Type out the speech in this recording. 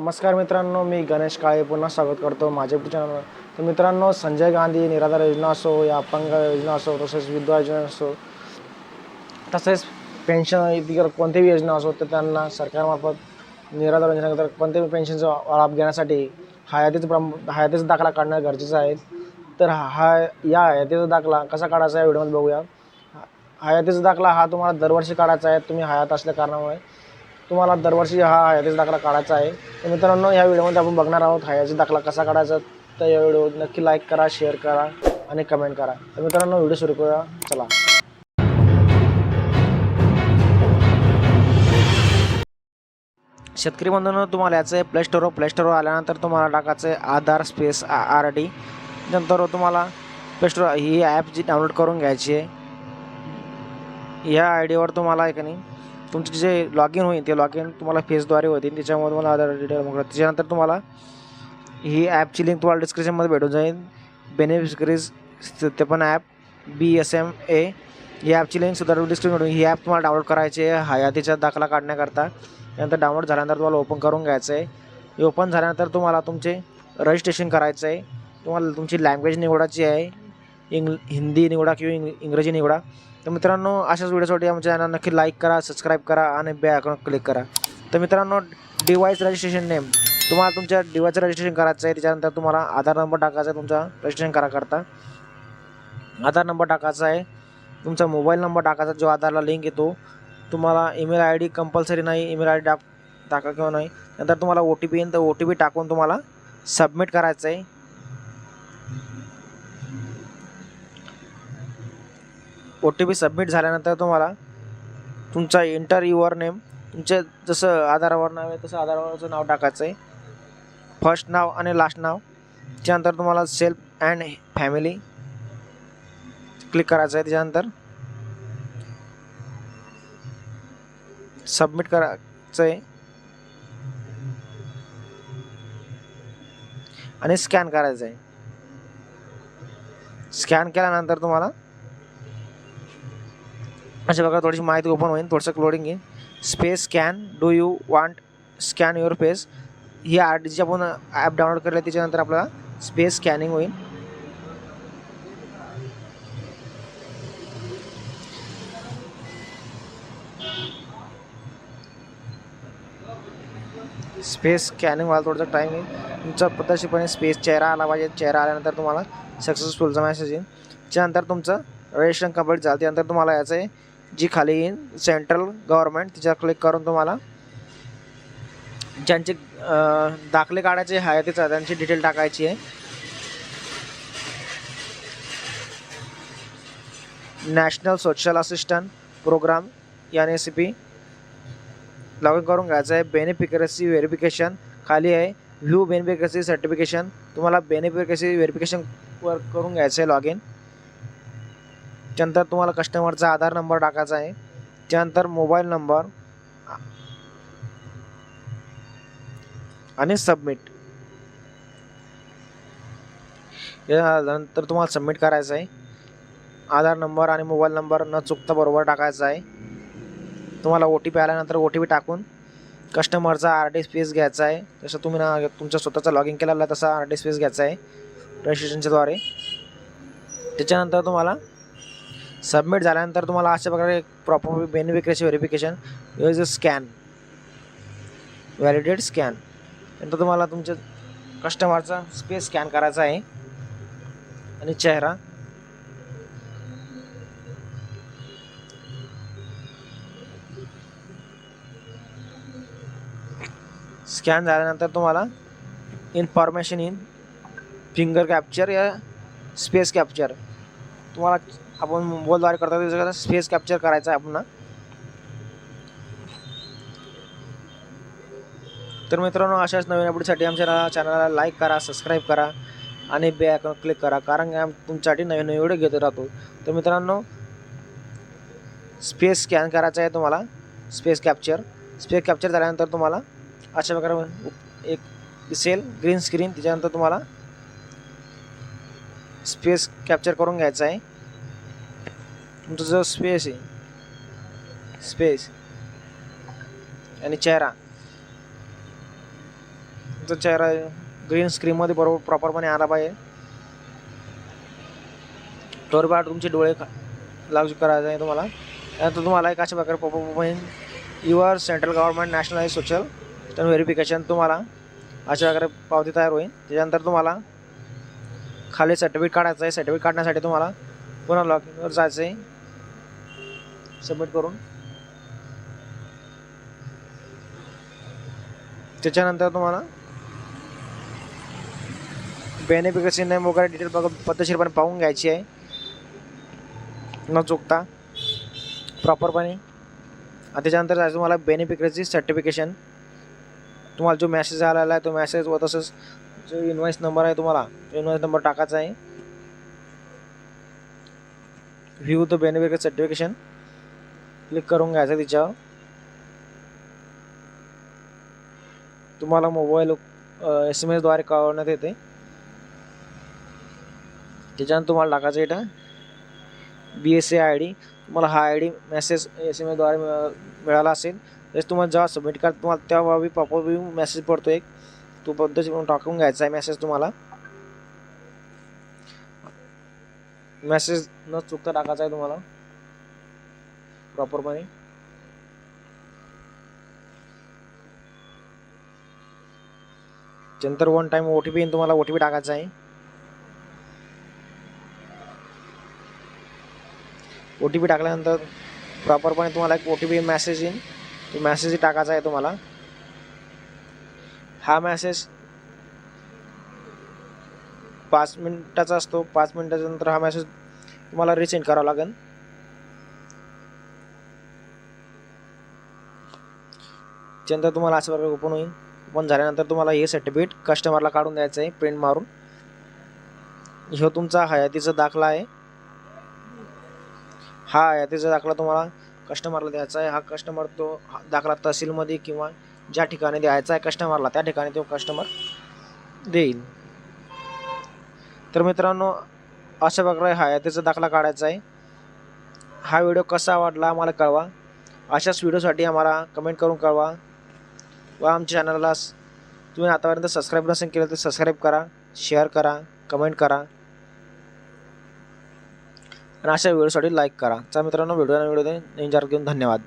नमस्कार मित्रांनो मी गणेश काळे पुन्हा स्वागत करतो माझ्या YouTube तर मित्रांनो संजय गांधी निराधार योजना असो या अपंग योजना असो तसेच विधवा योजना असो तसेच पेन्शन इतर कोणतीही योजना असो तर त्यांना सरकारमार्फत निराधार योजनेनंतर कोणत्याही पेन्शनचा लाभ घेण्यासाठी हयातीचा प्रम हयातीचा दाखला काढणं गरजेचं आहे. तर हा या हयातीचा दाखला कसा काढायचा आहे व्हिडिओमध्ये बघूया. हयातीचा दाखला हा तुम्हाला दरवर्षी काढायचा आहे. तुम्ही हयात असल्या कारणामुळे तुम्हाला दरवर्षी हा हयातीचा दाखला काढायचा आहे. तर मित्रांनो या व्हिडिओमध्ये आपण बघणार आहोत हयाचा दाखला कसा काढायचा तर या व्हिडिओ नक्की लाईक करा शेअर करा आणि कमेंट करा. तर मित्रांनो व्हिडिओ सुरू करूया. चला. शेतकरी बंधूंनो तुम्हाला याचं प्ले स्टोरवर प्ले स्टोरवर आल्यानंतर तुम्हाला टाकायचं आहे आधार स्पेस आर डी नंतर तुम्हाला प्ले स्टोर ही ॲप जी डाउनलोड करून घ्यायची आहे. ह्या आय डीवर तुम्हाला एक नाही तुमचे जे लॉग इन होईल ते लॉग इन तुम्हाला फेसद्वारे होतील. त्याच्यामध्ये तुम्हाला आधार डिटेल मग त्याच्यानंतर तुम्हाला ही ॲपची लिंक तुम्हाला डिस्क्रिप्शनमध्ये भेटून जाईल. बेनिफिशरीज ते पण app B S M A ही ॲपची लिंक सुद्धा डिस्क्रिप्शन ही ॲप तुम्हाला डाउनलोड करायची आहे. हयातीचा दाखला काढण्याकरता. त्यानंतर डाउनलोड झाल्यानंतर तुम्हाला ओपन करून घ्यायचं आहे. ओपन झाल्यानंतर तुम्हाला तुमचे रजिस्ट्रेशन करायचं आहे. तुम्हाला तुमची लँग्वेज निवडायची आहे. इंग हिंदी निवडा किंवा इंग इंग्रजी निवडा. तर मित्रांनो अशाच व्हिडिओसाठी आमच्या चॅनल नक्की लाईक करा सबस्क्राईब करा आणि बे अकाउंट क्लिक करा. तर मित्रांनो डिवाईस रजिस्ट्रेशन नेम तुम्हाला तुमच्या डिवाईसचं रजिस्ट्रेशन करायचं आहे त्याच्यानंतर तुम्हाला आधार नंबर टाकायचा आहे तुमचा रजिस्ट्रेशन करा करता आधार नंबर टाकायचा आहे तुमचा मोबाईल नंबर टाकायचा जो आधारला लिंक येतो. तुम्हाला ईमेल आय डी कंपल्सरी नाही ईमेल आय डी टाक टाका किंवा नाही. नंतर तुम्हाला ओ टी पी येईल तर ओ टी पी टाकून तुम्हाला सबमिट करायचं आहे. ओ टी पी सबमिट झाल्यानंतर तुम्हाला तुमचा इंटर युअर नेम तुमचे जसं आधारावर नाव आहे तसं आधारावरचं नाव टाकायचं आहे. फर्स्ट नाव आणि लास्ट नाव. त्याच्यानंतर तुम्हाला सेल्फ अँड फॅमिली क्लिक करायचं आहे त्याच्यानंतर. सबमिट करायचं आहे. आणि स्कॅन करायचं आहे. स्कॅन केल्यानंतर तुम्हाला अशा प्रकारे थोडीशी माहिती ओपन होईल. थोडंसं क्लोडिंग येईल space scan do you want scan your face he R डीची आपण ॲप डाउनलोड केलं त्याच्यानंतर आपल्याला स्पेस स्कॅनिंग होईल. स्पेस स्कॅनिंग व्हायला थोडासा टाईम येईल. तुमचा पद्धतशीरपणे स्पेस चेहरा आला पाहिजे. चेहरा आल्यानंतर तुम्हाला सक्सेसफुलचा मेसेज येईल. त्यानंतर तुमचं रजिस्ट्रेशन कंप्लीट झालं. त्यानंतर तुम्हाला याचं आहे जी खाली येईल सेंट्रल गव्हर्मेंट तिच्यावर क्लिक करून तुम्हाला. ज्यांचे दाखले काढायचे आहे तिचा त्यांची डिटेल टाकायची आहे. National social assistant program N S P log in करून घ्यायचं आहे. बेनिफिकरसी व्हेरिफिकेशन खाली आहे. व्ह्यू बेनिफिकरसी सर्टिफिकेशन तुम्हाला बेनिफिकरसी व्हेरिफिकेशनवर करून घ्यायचं आहे लॉग इन त्यानंतर तुम्हाला कस्टमरचा आधार नंबर टाकायचा आहे. त्यानंतर मोबाईल नंबर आणि सबमिट यानंतर तुम्हाला सबमिट करायचं आहे. आधार नंबर आणि मोबाईल नंबर न चुकता बरोबर टाकायचा आहे. तुम्हाला ओ टी पी आल्यानंतर ओ टी पी टाकून कस्टमरचा आर डी स्पेस घ्यायचा आहे. जसं तुम्ही ना तुमचा स्वतःचा लॉग इन केलेला तसा आर डी स्पेस घ्यायचा आहे. रजिस्ट्रेशनच्याद्वारे त्याच्यानंतर तुम्हाला सबमिट झाल्यानंतर तुम्हाला अशा प्रकारे एक proper beneficiation verification is a scan validate scan नंतर तुम्हाला तुमच्या कस्टमरचा स्पेस स्कॅन करायचा आहे. आणि चेहरा. स्कॅन झाल्यानंतर तुम्हाला इन्फॉर्मेशन इन फिंगर कॅप्चर या स्पेस कॅप्चर तुम्हाला आपण मोबाईलद्वारे करता स्पेस कॅप्चर करायचं आहे आपण तर मित्रांनो अशाच नवीन अपडेटसाठी आमच्या चॅनलला लाईक करा सबस्क्राईब करा आणि बे आयकॉन क्लिक करा कारण की आम्ही तुमच्यासाठी नवीन नवीन व्हिडिओ घेत राहतो. तर मित्रांनो स्पेस स्कॅन करायचा आहे तुम्हाला. स्पेस कॅप्चर स्पेस कॅप्चर झाल्यानंतर तुम्हाला अशा प्रकारे एक दिसेल ग्रीन स्क्रीन त्याच्यानंतर तुम्हाला स्पेस कॅप्चर करून घ्यायचं आहे. तुमचा जो स्पेस आहे. स्पेस आणि चेहरा. तुमचा चेहरा ग्रीन स्क्रीनमध्ये बरोबर प्रॉपरपणे आला पाहिजे. थोडंफार तुमचे डोळे लागू करायचे आहे तुम्हाला. त्यानंतर तुम्हाला एक अशा प्रकारे प्रॉपर होईल your central government national social तर व्हेरिफिकेशन तुम्हाला अशा प्रकारे पावती तयार होईल. त्याच्यानंतर तुम्हाला खाली सर्टिफिकेट काढायचं आहे. सर्टिफिकेट काढण्यासाठी तुम्हाला पुन्हा लॉगिनवर जायचं आहे. सबमिट करून. त्याच्यानंतर तुम्हाला बेनिफिकेशन नेम वगैरे डिटेल बघा पद्धतशीरपणे पाहून घ्यायची आहे. न चुकता प्रॉपरपणे आणि त्याच्यानंतर जायचं तुम्हाला बेनिफिकरीची सर्टिफिकेशन तुम्हाला जो मॅसेज आलेला आहे तो मॅसेज व तसंच जो इन्व्हॉइस नंबर आहे तुम्हाला तो इन्व्हॉइस नंबर टाकायचा आहे. View the benefit certification click करून घ्यायचं तिच्यावर. तुम्हाला मोबाईल एस एम एसद्वारे कळवण्यात येते. त्याच्यानंतर तुम्हाला टाकायचं इथं. B S A I D. तुम्हाला हा I D message S M एद्वारे मिळाला असेल तेच तुम्हाला जेव्हा सबमिट करा तुम्हाला तेव्हा बी पॉपअप मेसेज पडतो एक. तो पद्धती टाकून घ्यायचा आहे मेसेज तुम्हाला. मेसेज न चुकता टाकायचा आहे तुम्हाला. प्रॉपरपणे नंतर one time O T P तुम्हाला ओ टी पी टाकायचा आहे. ओ टी पी टाकल्यानंतर प्रॉपरपणे तुम्हाला एक ओ टी पी मॅसेज येईन तो मॅसेज टाकायचा आहे तुम्हाला. हा मॅसेज पाच मिनिटाचा असतो. पाच मिनिटाच्या नंतर हा मॅसेज तुम्हाला रिसेंड करावा लागेल. त्यानंतर तुम्हाला असं प्रकारे ओपन होईल. ओपन झाल्यानंतर तुम्हाला हे सर्टिफिकेट कस्टमरला काढून द्यायचं आहे प्रिंट मारून. ह्यो तुमचा हयातीचा दाखला आहे. हा हयातीचा दाखला तुम्हाला कस्टमरला द्यायचा आहे. हा कस्टमर तो हा दाखला तहसीलमध्ये किंवा ज्या ठिकाणी द्यायचा आहे कस्टमरला त्या ठिकाणी तो कस्टमर देईल. तर मित्रांनो अशा प्रकारे हयातीचा दाखला काढायचा आहे. हा व्हिडिओ कसा आवडला आम्हाला कळवा. अशाच व्हिडिओसाठी आम्हाला कमेंट करून कळवा. व आमच्या चॅनलला तुम्ही आतापर्यंत सबस्क्राईब नसेल केलं तर सबस्क्राईब करा शेअर करा कमेंट करा. आणि अशा व्हिडिओसाठी लाईक करा. चला मित्रांनो व्हिडिओ व्हिडिओ एन्जॉय घेऊन धन्यवाद.